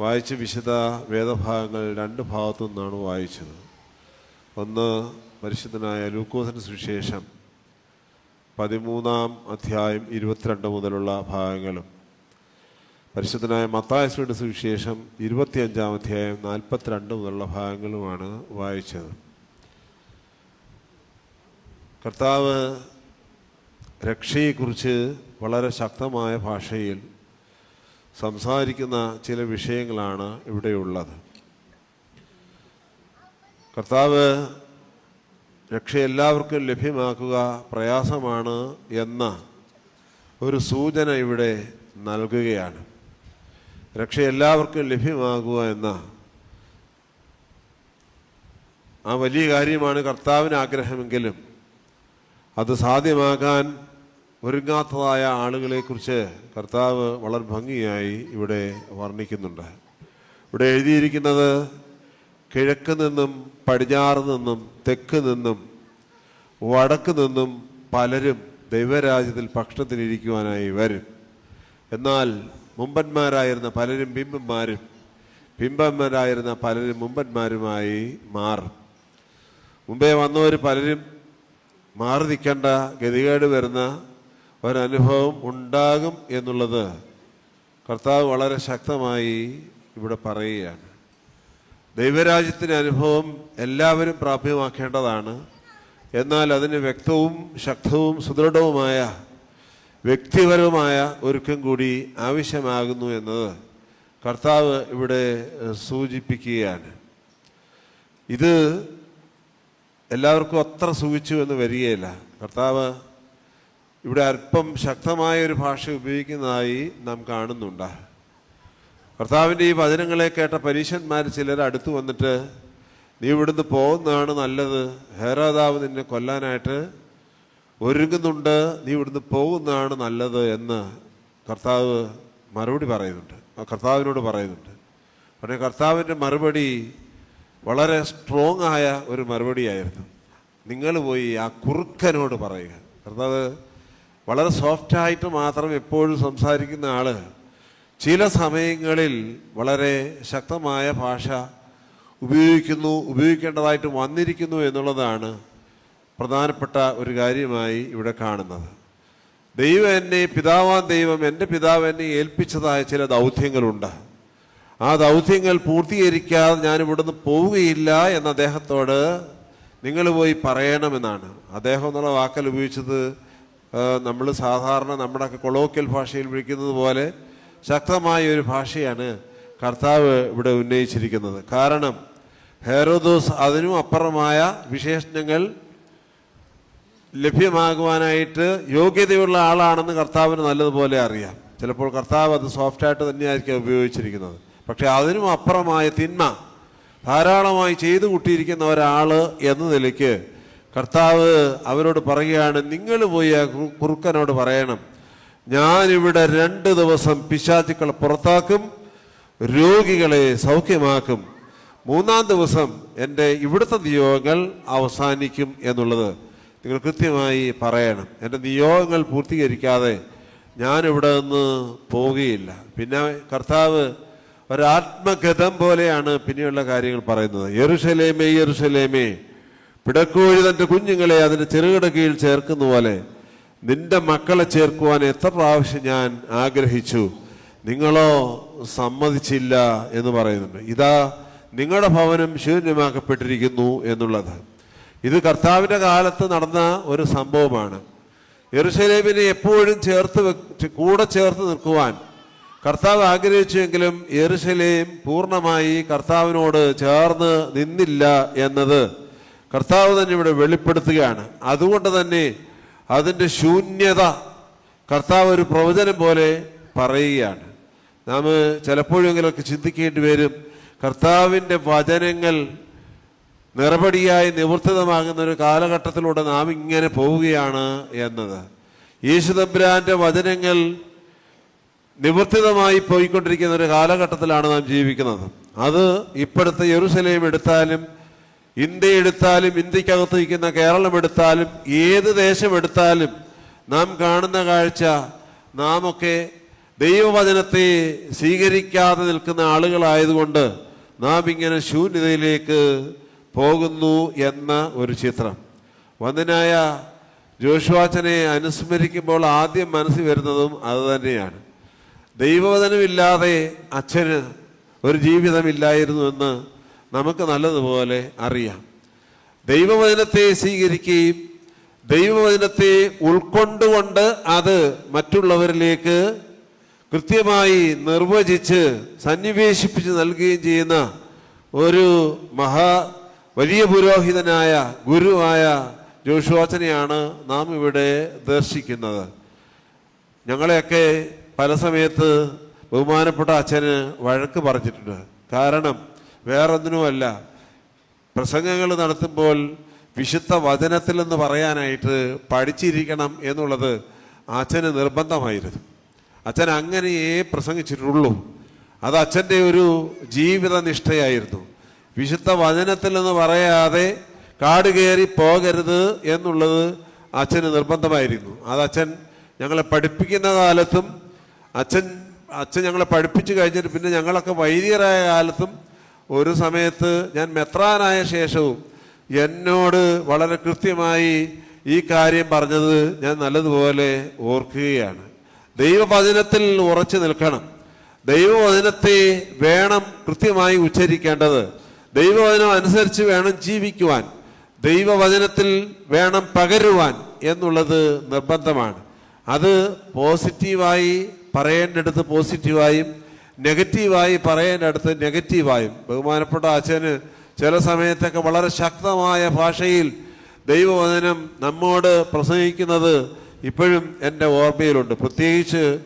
വായിച്ച വിശുദ്ധ വേദഭാഗങ്ങൾ രണ്ട് ഭാഗത്തു നിന്നാണ് വായിച്ചത്. ഒന്ന് പരിശുദ്ധനായ ലൂക്കോസിന് സുവിശേഷം പതിമൂന്നാം അധ്യായം ഇരുപത്തിരണ്ട് മുതലുള്ള ഭാഗങ്ങളും പരിശുദ്ധനായ മത്തായസുയുടെ സുവിശേഷം ഇരുപത്തിയഞ്ചാം അധ്യായം നാൽപ്പത്തിരണ്ട് മുതലുള്ള ഭാഗങ്ങളുമാണ് വായിച്ചത്. കർത്താവ് രക്ഷയെക്കുറിച്ച് വളരെ ശക്തമായ ഭാഷയിൽ സംസാരിക്കുന്ന ചില വിഷയങ്ങളാണ് ഇവിടെയുള്ളത്. കർത്താവ് രക്ഷ എല്ലാവർക്കും ലഭ്യമാക്കുക പ്രയാസമാണ് എന്ന ഒരു സൂചന ഇവിടെ നൽകുകയാണ്. രക്ഷ എല്ലാവർക്കും ലഭ്യമാകുക എന്ന ആ വലിയ കാര്യമാണ് കർത്താവിന് ആഗ്രഹമെങ്കിലും അത് സാധ്യമാക്കാൻ ഒരുങ്ങാത്തതായ ആളുകളെക്കുറിച്ച് കർത്താവ് വളരെ ഭംഗിയായി ഇവിടെ വർണിക്കുന്നുണ്ട്. ഇവിടെ എഴുതിയിരിക്കുന്നത് കിഴക്ക് നിന്നും പടിഞ്ഞാറ് നിന്നും തെക്ക് നിന്നും വടക്ക് നിന്നും പലരും ദൈവരാജ്യത്തിൽ ഭക്ഷണത്തിനിരിക്കുവാനായി വരും. എന്നാൽ മുമ്പന്മാരായിരുന്ന പലരും ബിംബന്മാരും ബിംബന്മാരായിരുന്ന പലരും മുമ്പന്മാരുമായി മാറും. മുമ്പേ വന്നവർ പലരും മാറി നിൽക്കേണ്ട ഗതികേട് വരുന്ന ഒരനുഭവം ഉണ്ടാകും എന്നുള്ളത് കർത്താവ് വളരെ ശക്തമായി ഇവിടെ പറയുകയാണ്. ദൈവരാജ്യത്തിന്റെ അനുഭവം എല്ലാവരും പ്രാപ്യമാക്കേണ്ടതാണ്. എന്നാൽ അതിന് വ്യക്തവും ശക്തവും സുദൃഢവുമായ വ്യക്തിപരവുമായ ഒരുക്കം കൂടി ആവശ്യമാകുന്നു എന്നത് കർത്താവ് ഇവിടെ സൂചിപ്പിക്കുകയാണ്. ഇത് എല്ലാവർക്കും അത്ര സൂചിച്ചു എന്ന് വരികയില്ല. കർത്താവ് ഇവിടെ അല്പം ശക്തമായ ഒരു ഭാഷ ഉപയോഗിക്കുന്നതായി നാം കാണുന്നുണ്ട്. കർത്താവിന്റെ ഈ വചനങ്ങളെ കേട്ട പരീശന്മാർ ചിലർ അടുത്തു വന്നിട്ട് നീ ഇവിടുന്ന് പോകുന്നതാണ് നല്ലത്. ഹേരാദാവ് നിന്നെ കൊല്ലാനായിട്ട് ഒരുങ്ങുന്നുണ്ട്. നീ ഇവിടുന്ന് പോകുന്നതാണ് നല്ലത് എന്ന് കർത്താവ് മറുപടി പറയുന്നുണ്ട്. കർത്താവിനോട് പറയുന്നുണ്ട്. പക്ഷേ കർത്താവിന്റെ മറുപടി വളരെ സ്ട്രോങ് ആയ ഒരു മറുപടിയായിരുന്നു. നിങ്ങൾ പോയി ആ കുറുക്കനോട് പറയുക. കർത്താവ് വളരെ സോഫ്റ്റായിട്ട് മാത്രം എപ്പോഴും സംസാരിക്കുന്ന ആൾ ചില സമയങ്ങളിൽ വളരെ ശക്തമായ ഭാഷ ഉപയോഗിക്കുന്നു ഉപയോഗിക്കേണ്ടതായിട്ട് വന്നിരിക്കുന്നു എന്നുള്ളതാണ് പ്രധാനപ്പെട്ട ഒരു കാര്യമായി ഇവിടെ കാണുന്നത്. ദൈവം എന്നെ പിതാവാൻ ദൈവം എന്റെ പിതാവ് എന്നെ ഏൽപ്പിച്ചതായ ചില ദൗത്യങ്ങളുണ്ട്. ആ ദൗത്യങ്ങൾ പൂർത്തീകരിക്കാതെ ഞാൻ ഇവിടുന്ന് പോവുകയില്ല എന്ന അദ്ദേഹത്തോട് നിങ്ങൾ പോയി പറയണമെന്നാണ്. അദ്ദേഹം എന്നുള്ള വാക്കൽ ഉപയോഗിച്ചത് നമ്മൾ സാധാരണ നമ്മുടെ കൊളോക്കിയൽ ഭാഷയിൽ വിളിക്കുന്നത് പോലെ ശക്തമായ ഒരു ഭാഷയാണ് കർത്താവ് ഇവിടെ ഉന്നയിച്ചിരിക്കുന്നത്. കാരണം ഹെറോദോസ് അതിനും അപ്പുറമായ വിശേഷണങ്ങൾ ലഭ്യമാകുവാനായിട്ട് യോഗ്യതയുള്ള ആളാണെന്ന് കർത്താവിന് നല്ലതുപോലെ അറിയാം. ചിലപ്പോൾ കർത്താവ് അത് സോഫ്റ്റായിട്ട് തന്നെയായിരിക്കും ഉപയോഗിച്ചിരിക്കുന്നത്. പക്ഷേ അതിനും അപ്പുറമായ തിന്മ ധാരാളമായി ചെയ്തു കൂട്ടിയിരിക്കുന്ന ഒരാൾ എന്ന നിലയ്ക്ക് കർത്താവ് അവരോട് പറയുകയാണ് നിങ്ങൾ പോയി ആ കുറു- കുറുക്കനോട് പറയണം. ഞാനിവിടെ രണ്ട് ദിവസം പിശാചുക്കളെ പുറത്താക്കും രോഗികളെ സൗഖ്യമാക്കും. മൂന്നാം ദിവസം എന്റെ ഇവിടുത്തെ നിയോഗങ്ങൾ അവസാനിക്കും എന്നുള്ളത് നിങ്ങൾ കൃത്യമായി പറയണം. എന്റെ നിയോഗങ്ങൾ പൂർത്തീകരിക്കാതെ ഞാനിവിടെ നിന്ന് പോവുകയില്ല. പിന്നെ കർത്താവ് ഒരാത്മഗതം പോലെയാണ് പിന്നെയുള്ള കാര്യങ്ങൾ പറയുന്നത്. യെറുഷലേമേ യെറുഷലേമേ പിടക്കോഴി തന്റെ കുഞ്ഞുങ്ങളെ അതിന്റെ ചെറുകിട കീഴിൽ ചേർക്കുന്ന പോലെ നിന്റെ മക്കളെ ചേർക്കുവാൻ എത്ര പ്രാവശ്യം ഞാൻ ആഗ്രഹിച്ചു. നിങ്ങളോ സമ്മതിച്ചില്ല എന്ന് പറയുന്നുണ്ട്. ഇതാ നിങ്ങളുടെ ഭവനം ശൂന്യമാക്കപ്പെട്ടിരിക്കുന്നു എന്നുള്ളത്. ഇത് കർത്താവിന്റെ കാലത്ത് നടന്ന ഒരു സംഭവമാണ്. യെറുശലേമിനെ എപ്പോഴും ചേർത്ത് കൂടെ ചേർത്ത് നിൽക്കുവാൻ കർത്താവ് ആഗ്രഹിച്ചുവെങ്കിലും യെറുശലേം പൂർണമായി കർത്താവിനോട് ചേർന്ന് നിന്നില്ല എന്നത് കർത്താവ് തന്നെ ഇവിടെ വെളിപ്പെടുത്തുകയാണ്. അതുകൊണ്ട് തന്നെ അതിന്റെ ശൂന്യത കർത്താവ് ഒരു പ്രവചനം പോലെ പറയുകയാണ്. നാം ചിലപ്പോഴെങ്കിലൊക്കെ ചിന്തിക്കേണ്ടി വരും കർത്താവിന്റെ വചനങ്ങൾ നിറപടിയായി നിവർത്തിതമാകുന്ന ഒരു കാലഘട്ടത്തിലൂടെ നാം ഇങ്ങനെ പോവുകയാണ് എന്നത്. യേശു തമ്പുരാന്റെ വചനങ്ങൾ നിവർത്തിതമായി പോയിക്കൊണ്ടിരിക്കുന്ന ഒരു കാലഘട്ടത്തിലാണ് നാം ജീവിക്കുന്നത്. അത് ഇപ്പോഴത്തെ യെറുസലേം എടുത്താലും ഇന്ത്യ എടുത്താലും ഇന്ത്യക്കകത്ത് നിൽക്കുന്ന കേരളം എടുത്താലും ഏത് ദേശമെടുത്താലും നാം കാണുന്ന കാഴ്ച നാം ഒക്കെ ദൈവവചനത്തെ സ്വീകരിക്കാതെ നിൽക്കുന്ന ആളുകളായതുകൊണ്ട് നാം ഇങ്ങനെ ശൂന്യതയിലേക്ക് പോകുന്നു എന്ന ഒരു ചിത്രം. വന്ദനായ ജോഷുവാച്ചനെ അനുസ്മരിക്കുമ്പോൾ ആദ്യം മനസ്സിൽ വരുന്നതും അതുതന്നെയാണ് ദൈവവചനമില്ലാതെ അച്ഛന് ഒരു ജീവിതമില്ലായിരുന്നു എന്ന് നമുക്ക് നല്ലതുപോലെ അറിയാം. ദൈവവചനത്തെ സ്വീകരിക്കുകയും ദൈവവചനത്തെ ഉൾക്കൊണ്ടുകൊണ്ട് അത് മറ്റുള്ളവരിലേക്ക് കൃത്യമായി നിർവചിച്ച് സന്നിവേശിപ്പിച്ച് നൽകുകയും ചെയ്യുന്ന ഒരു മഹാ വലിയ പുരോഹിതനായ ഗുരുവായ ജോഷുവാച്ചനെയാണ് നാം ഇവിടെ ദർശിക്കുന്നത്. ഞങ്ങളെയൊക്കെ പല സമയത്ത് ബഹുമാനപ്പെട്ട അച്ഛന് വഴക്ക് പറഞ്ഞിട്ടുണ്ട്. കാരണം വേറൊന്നിനുമല്ല. പ്രസംഗങ്ങൾ നടത്തുമ്പോൾ വിശുദ്ധ വചനത്തിൽ എന്ന് പറയാനായിട്ട് പഠിച്ചിരിക്കണം എന്നുള്ളത് അച്ഛന് നിർബന്ധമായിരുന്നു. അച്ഛൻ അങ്ങനെയേ പ്രസംഗിച്ചിട്ടുള്ളൂ. അത് അച്ഛന്റെ ഒരു ജീവിത നിഷ്ഠയായിരുന്നു വിശുദ്ധ വചനത്തിൽ എന്ന് പറയാതെ കാട് കയറി പോകരുത് എന്നുള്ളത് അച്ഛന് നിർബന്ധമായിരുന്നു. അത് അച്ഛൻ ഞങ്ങളെ പഠിപ്പിക്കുന്ന കാലത്തും അച്ഛൻ അച്ഛൻ ഞങ്ങളെ പഠിപ്പിച്ചു കഴിഞ്ഞിട്ട് പിന്നെ ഞങ്ങളൊക്കെ വൈദികരായ കാലത്തും ഒരു സമയത്ത് ഞാൻ മെത്രാനായ ശേഷവും എന്നോട് വളരെ കൃത്യമായി ഈ കാര്യം പറഞ്ഞത് ഞാൻ നല്ലതുപോലെ ഓർക്കുകയാണ്. ദൈവവചനത്തിൽ ഉറച്ചു നിൽക്കണം. ദൈവവചനത്തെ വേണം കൃത്യമായി ഉച്ചരിക്കേണ്ടത്. ദൈവവചനം അനുസരിച്ച് വേണം ജീവിക്കുവാൻ. ദൈവവചനത്തിൽ വേണം പകരുവാൻ എന്നുള്ളത് നിർബന്ധമാണ്. അത് പോസിറ്റീവായി പറയേണ്ടടുത്ത് പോസിറ്റീവായും നെഗറ്റീവായി പറയേണ്ടടുത്ത് നെഗറ്റീവായും. ബഹുമാനപ്പെട്ട അച്ഛന് ചില സമയത്തൊക്കെ വളരെ ശക്തമായ ഭാഷയിൽ ദൈവവചനം നമ്മോട് പ്രസംഗിക്കുന്നത് ഇപ്പോഴും എന്റെ ഓർമ്മയിലുണ്ട്. പ്രത്യേകിച്ച്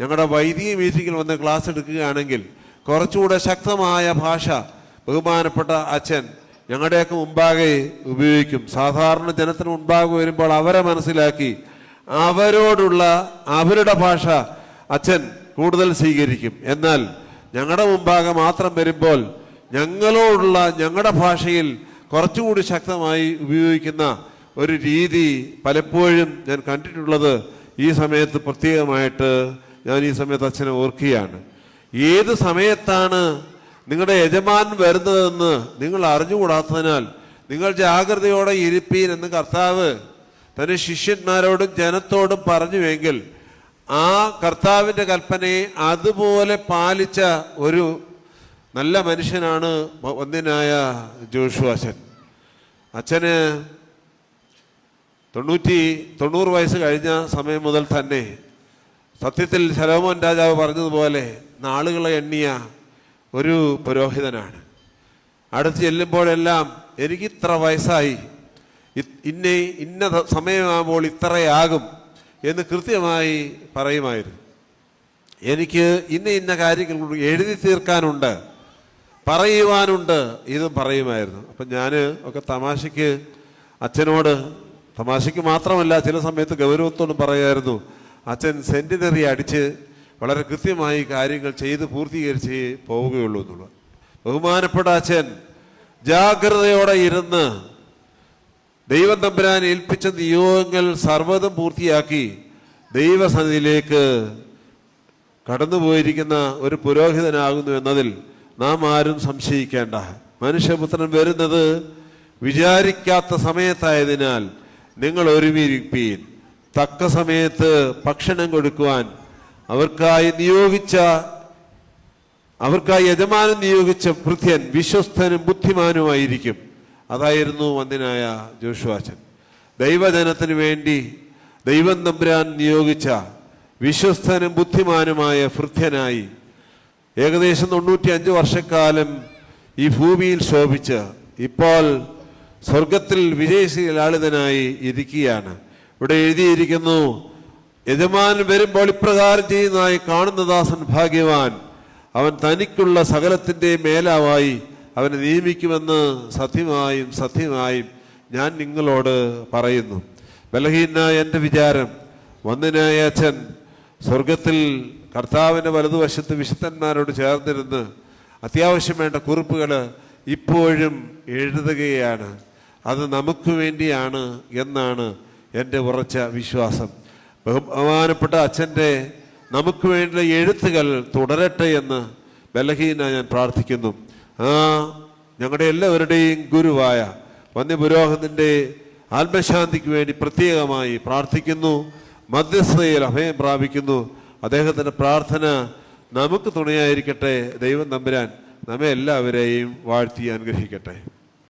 ഞങ്ങളുടെ വൈദിക മീറ്റിങ്ങിൽ വന്ന് ക്ലാസ് എടുക്കുകയാണെങ്കിൽ കുറച്ചുകൂടെ ശക്തമായ ഭാഷ ബഹുമാനപ്പെട്ട അച്ഛൻ ഞങ്ങളുടെയൊക്കെ മുമ്പാകെ ഉപയോഗിക്കും. സാധാരണ ജനത്തിന് മുമ്പാകെ വരുമ്പോൾ അവരെ മനസ്സിലാക്കി അവരോടുള്ള അവരുടെ ഭാഷ അച്ഛൻ കൂടുതൽ സ്വീകരിക്കും. എന്നാൽ ഞങ്ങളുടെ മുമ്പാകെ മാത്രം വരുമ്പോൾ ഞങ്ങളോടുള്ള ഞങ്ങളുടെ ഭാഷയിൽ കുറച്ചുകൂടി ശക്തമായി ഉപയോഗിക്കുന്ന ഒരു രീതി പലപ്പോഴും ഞാൻ കണ്ടിട്ടുള്ളത് ഈ സമയത്ത് പ്രത്യേകമായിട്ട് ഞാൻ ഈ സമയത്ത് അച്ഛനെ ഓർക്കുകയാണ്. ഏത് സമയത്താണ് നിങ്ങളുടെ യജമാൻ വരുന്നതെന്ന് നിങ്ങൾ അറിഞ്ഞുകൂടാത്തതിനാൽ നിങ്ങൾ ജാഗ്രതയോടെ ഇരിപ്പീൻ എന്ന് കർത്താവ് തന്റെ ശിഷ്യന്മാരോടും ജനത്തോടും പറഞ്ഞുവെങ്കിൽ ആ കർത്താവിന്റെ കൽപ്പനയെ അതുപോലെ പാലിച്ച ഒരു നല്ല മനുഷ്യനാണ് ഒന്നിനായ ജോഷു അച്ഛൻ. അച്ഛന് തൊണ്ണൂറ്റി തൊണ്ണൂറ് വയസ്സ് കഴിഞ്ഞ സമയം മുതൽ തന്നെ സത്യത്തിൽ ശലോമോൻ രാജാവ് പറഞ്ഞതുപോലെ നാളുകളെ എണ്ണിയ ഒരു പുരോഹിതനാണ്. അടുത്ത് ചെല്ലുമ്പോഴെല്ലാം എനിക്കിത്ര വയസ്സായി. ഇന്ന ഇന്ന സമയമാകുമ്പോൾ ഇത്രയാകും. എന്ന് കൃത്യമായി പറയുമായിരുന്നു. എനിക്ക് ഇന്ന ഇന്ന കാര്യങ്ങൾ എഴുതി തീർക്കാനുണ്ട് പറയുവാനുണ്ട് ഇതും പറയുമായിരുന്നു. അപ്പം ഞാൻ ഒക്കെ തമാശയ്ക്ക് അച്ഛനോട് തമാശയ്ക്ക് മാത്രമല്ല ചില സമയത്ത് ഗൗരവത്തോടും പറയുമായിരുന്നു അച്ഛൻ സെന്റിനറി അടിച്ച് വളരെ കൃത്യമായി കാര്യങ്ങൾ ചെയ്ത് പൂർത്തീകരിച്ച് പോവുകയുള്ളൂ എന്നുള്ളത്. ബഹുമാനപ്പെട്ട അച്ഛൻ ജാഗ്രതയോടെ ഇരുന്ന് ദൈവം തമ്പുരാൻ ഏൽപ്പിച്ച നിയോഗങ്ങൾ സർവതും പൂർത്തിയാക്കി ദൈവസന്നിധിയിലേക്ക് കടന്നുപോയിരിക്കുന്ന ഒരു പുരോഹിതനാകുന്നു എന്നതിൽ നാം ആരും സംശയിക്കേണ്ട. മനുഷ്യപുത്രൻ വരുന്നത് വിചാരിക്കാത്ത സമയത്തായതിനാൽ നിങ്ങൾ ഒരുമിയിരിപ്പീൻ. തക്ക സമയത്ത് ഭക്ഷണം കൊടുക്കുവാൻ അവർക്കായി നിയോഗിച്ച അവർക്കായി യജമാനം നിയോഗിച്ച ഭൃത്യൻ വിശ്വസ്തനും ബുദ്ധിമാനുമായിരിക്കും. അതായിരുന്നു വന്ദിനായ ജോഷുവാച്ചൻ ദൈവജനത്തിന് വേണ്ടി ദൈവം തമ്പുരാൻ നിയോഗിച്ച വിശ്വസ്തനും ബുദ്ധിമാനുമായ ഭൃത്യനായി ഏകദേശം തൊണ്ണൂറ്റി അഞ്ച് വർഷക്കാലം ഈ ഭൂമിയിൽ ശോഭിച്ച് ഇപ്പോൾ സ്വർഗത്തിൽ വിജയശീലാളിതനായി ഇരിക്കുകയാണ്. ഇവിടെ എഴുതിയിരിക്കുന്നു യജമാൻ വരുമ്പോൾ ഇപ്രകാരം ചെയ്യുന്നതായി കാണുന്ന ദാസൻ ഭാഗ്യവാൻ. അവൻ തനിക്കുള്ള സകലത്തിന്റെ മേലാവായി അവനെ നിയമിക്കുമെന്ന് സത്യമായും സത്യമായും ഞാൻ നിങ്ങളോട് പറയുന്നു. ബലഹീനായ എന്റെ വിചാരം വന്ദനായ അച്ഛൻ സ്വർഗത്തിൽ കർത്താവിന്റെ വലതുവശത്ത് വിശുദ്ധന്മാരോട് ചേർന്നിരുന്ന് അത്യാവശ്യം വേണ്ട കുറിപ്പുകൾ ഇപ്പോഴും എഴുതുകയാണ്. അത് നമുക്ക് വേണ്ടിയാണ് എന്നാണ് എന്റെ ഉറച്ച വിശ്വാസം. ബഹുമാനപ്പെട്ട അച്ഛന്റെ നമുക്ക് വേണ്ടിയുള്ള എഴുത്തുകൾ തുടരട്ടെ എന്ന് ബലഹീന ഞാൻ പ്രാർത്ഥിക്കുന്നു. ആ ഞങ്ങളുടെ എല്ലാവരുടെയും ഗുരുവായ വന്യപുരോഹിതന്റെ ആത്മശാന്തിക്ക് വേണ്ടി പ്രത്യേകമായി പ്രാർത്ഥിക്കുന്നു. മധ്യസ്ഥതയിൽ അഭയം പ്രാപിക്കുന്നു. അദ്ദേഹത്തിന്റെ പ്രാർത്ഥന നമുക്ക് തുണയായിരിക്കട്ടെ. ദൈവം നമ്പുരാൻ നമ്മെ എല്ലാവരെയും വാഴ്ത്തി അനുഗ്രഹിക്കട്ടെ.